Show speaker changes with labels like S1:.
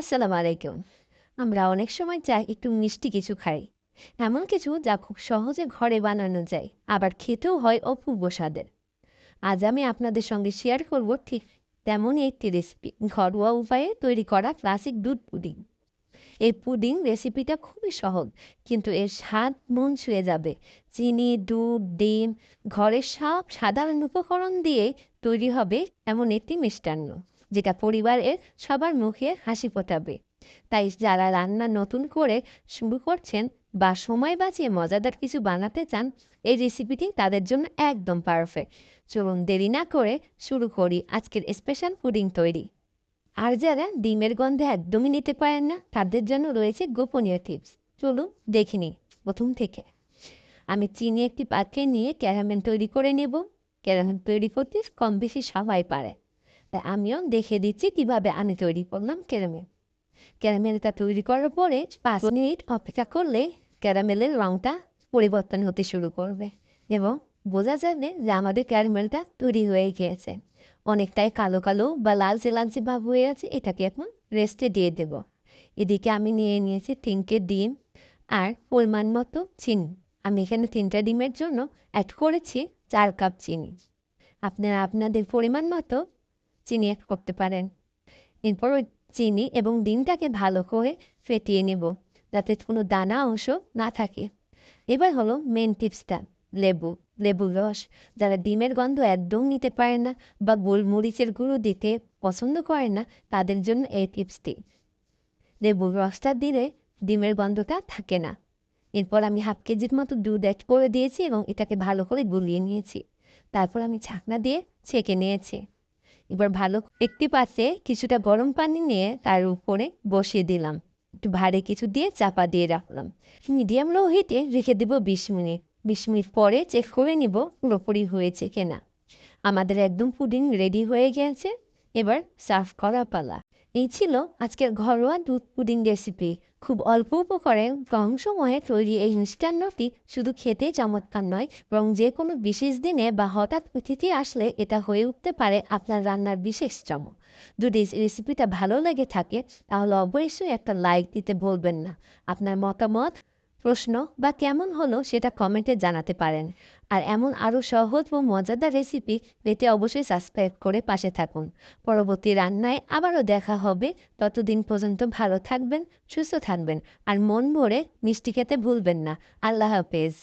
S1: আসসালামু আলাইকুম আমরা অনেক সময় চাই একটু মিষ্টি কিছু খাই। এমন কিছু যা খুব সহজে ঘরে বানানো যায়, আবার খেতেও হয় অপূর্ব স্বাদের। আজ আমি আপনাদের সঙ্গে শেয়ার করব ঠিক তেমনই একটি রেসিপি, ঘরোয়া উপায়ে তৈরি করা ক্লাসিক দুধ পুডিং। এই পুডিং রেসিপিটা খুবই সহজ, কিন্তু এর স্বাদ মন ছুঁয়ে যাবে। চিনি, দুধ, ডিম, ঘরের সব সাধারণ উপকরণ দিয়ে তৈরি হবে এমন একটি মিষ্টান্ন। যেটা পরিবারের সবার মুখে হাসি ফোটাবে। তাই যারা রান্না নতুন করে শুরু করছেন বা সময় বাঁচিয়ে মজাদার কিছু বানাতে চান, এই রেসিপিটি তাদের জন্য একদম পারফেক্ট চলুন দেরি না করে শুরু করি আজকের স্পেশাল পুডিং তৈরি। আর যারা ডিমের গন্ধে একদমই নিতে পারেন না, তাদের জন্য রয়েছে গোপনীয় টিপস চলুন দেখে নিই প্রথম থেকে। আমি চিনি একটি পাত্রে নিয়ে ক্যারামেল তৈরি করে নেব। ক্যারামেল তৈরি করতে কম বেশি সবাই পারে। তাই আমিও দেখে দিচ্ছি কীভাবে আমি তৈরি করলাম ক্যারামেল। ক্যারামেলটা তৈরি করার পরে পাঁচ মিনিট অপেক্ষা করলে ক্যারামেলের রঙটা পরিবর্তন হতে শুরু করবে এবং বোঝা যাবে যে আমাদের ক্যারামেলটা তৈরি হয়ে গিয়েছে। অনেকটাই কালো কালো বা লালচে লালচে ভাব হয়ে আছে, এটাকে এখন রেস্টে দিয়ে দেব। এদিকে আমি নিয়ে নিয়েছি তিনটে ডিম আর পরিমাণ মতো চিনি। আমি এখানে তিনটা ডিমের জন্য অ্যাড করেছি চার কাপ চিনি। আপনারা আপনাদের পরিমাণ মতো চিনি অ্যাড করতে পারেন। এরপর ওই চিনি এবং ডিমটাকে ভালো করে ফেটিয়ে নেব যাতে কোনো দানা অংশ না থাকে। এবার হলো মেন টিপসটা লেবু লেবুর রস। যারা ডিমের গন্ধ একদম নিতে পারে না বা গোলমরিচের গুঁড়ো দিতে পছন্দ করে না, তাদের জন্য এই টিপসটি লেবুর রসটা দিলে ডিমের গন্ধটা থাকে না। এরপর আমি হাফ কেজির মতো দুধ অ্যাড করে দিয়েছি এবং এটাকে ভালো করে গুলিয়ে নিয়েছি। তারপর আমি ছাকনা দিয়ে ছেঁকে নিয়েছি। এবার ভালো একটি পাশে কিছুটা গরম পানি নিয়ে তার উপরে বসিয়ে দিলাম। একটু ভারে কিছু দিয়ে চাপা দিয়ে রাখলাম। মিডিয়াম লো হিটে রেখে দেব বিশ মিনিট। বিশ মিনিট পরে চেক করে নিব পুরোপুরি হয়েছে কিনা। আমাদের একদম পুডিং রেডি হয়ে গেছে। এবার সার্ভ করা পালা। এই ছিল আজকের ঘরোয়া দুধ পুডিং রেসিপি খুব অল্প উপকরণে কম সময়ে তৈরি এই মিষ্টান্নটি শুধু খেতে চমৎকার নয়, বরং যে কোনো বিশেষ দিনে বা হঠাৎ অতিথি আসলে এটা হয়ে উঠতে পারে আপনার রান্নার বিশেষ চমক। যদি রেসিপিটা ভালো লেগে থাকে, তাহলে অবশ্যই একটা লাইক দিতে ভুলবেন না। আপনার মতামত প্রশ্ন, বা কেমন হলো সেটা কমেন্টে জানাতে পারেন। আর এমন আরও সহজ ও মজাদার রেসিপি পেতে অবশ্যই সাবস্ক্রাইব করে পাশে থাকুন। পরবর্তী রান্নায় আবারও দেখা হবে। ততদিন পর্যন্ত ভালো থাকবেন, সুস্থ থাকবেন, আর মন ভরে মিষ্টি খেতে ভুলবেন না। আল্লাহ হাফেজ।